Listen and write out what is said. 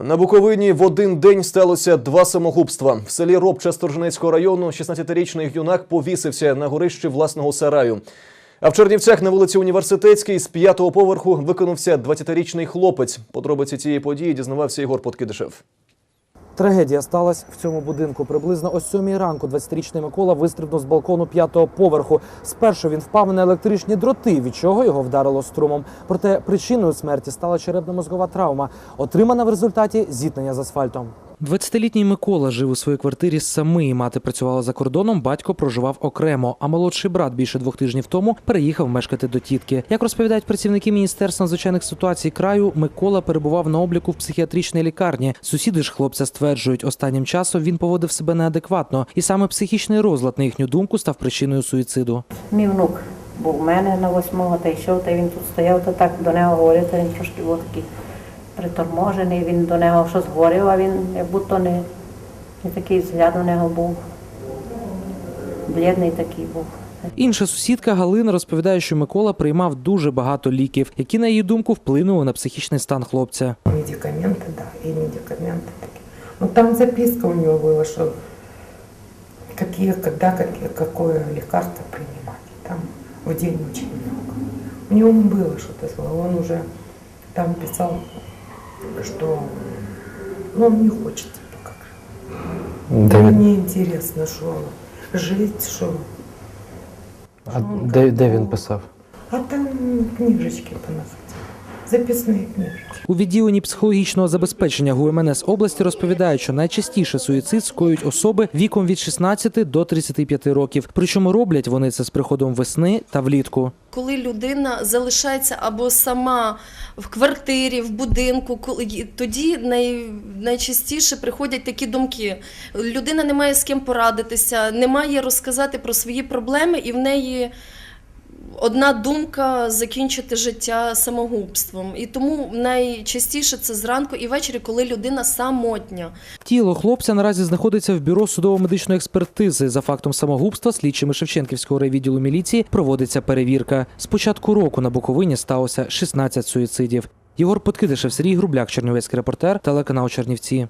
На Буковині в один день сталося два самогубства. В селі Робча Сторженецького району 16-річний юнак повісився на горищі власного сараю. А в Чернівцях на вулиці Університетській з п'ятого поверху виконався 20-річний хлопець. Подробиці цієї події дізнавався Ігор Подкидишев. Трагедія сталася в цьому будинку. Приблизно о сьомій ранку 20-річний Микола вистрибнув з балкону п'ятого поверху. Спершу він впав на електричні дроти, від чого його вдарило струмом. Проте причиною смерті стала черепно-мозгова травма, отримана в результаті зіткнення з асфальтом. 20-літній Микола жив у своїй квартирі самий. Мати працювала за кордоном, батько проживав окремо. А молодший брат більше двох тижнів тому переїхав мешкати до тітки. Як розповідають працівники міністерства надзвичайних ситуацій краю, Микола перебував на обліку в психіатричній лікарні. Сусіди ж хлопця стверджують, останнім часом він поводив себе неадекватно, і саме психічний розлад, на їхню думку, став причиною суїциду. Мій внук був у мене на восьмого, та йшов, та він тут стояв, то так до нього говорив, та він трошки був приторможений, він до нього щось говорив, а він як будто не, не такий взгляд у нього був. Блідний такий був. Інша сусідка Галина розповідає, що Микола приймав дуже багато ліків, які, на її думку, вплинули на психічний стан хлопця. Медикаменты, да, и медикаменты такие. Ну, там записка у него была, что какие, когда, какие, какое лекарство принимать. Там в день очень много. У него было что-то зло. Он уже там писал, что ну, он не хочет типа как. Мне интересно, что жить, что... А де, де він писав? А там книжечки понаходили. Записные книжечки. У відділенні психологічного забезпечення ГУМНС області розповідають, що найчастіше суїцид скоюють особи віком від 16 до 35 років. Причому роблять вони це з приходом весни та влітку. коли людина залишається або сама в квартирі, в будинку, коли тоді най, найчастіше приходять такі думки. Людина не має з ким порадитися, не має розказати про свої проблеми, і в неї одна думка закінчити життя самогубством. І тому найчастіше це зранку і ввечері, коли людина самотня. Тіло хлопця наразі знаходиться в бюро судово-медичної експертизи. За фактом самогубства слідчими Шевченківського райвідділу міліції проводиться перевірка. З початку року на Буковині сталося 16 суїцидів. Єгор Подкидишев, Сергій Грубляк, Чернівецький репортер, телеканал Чернівці.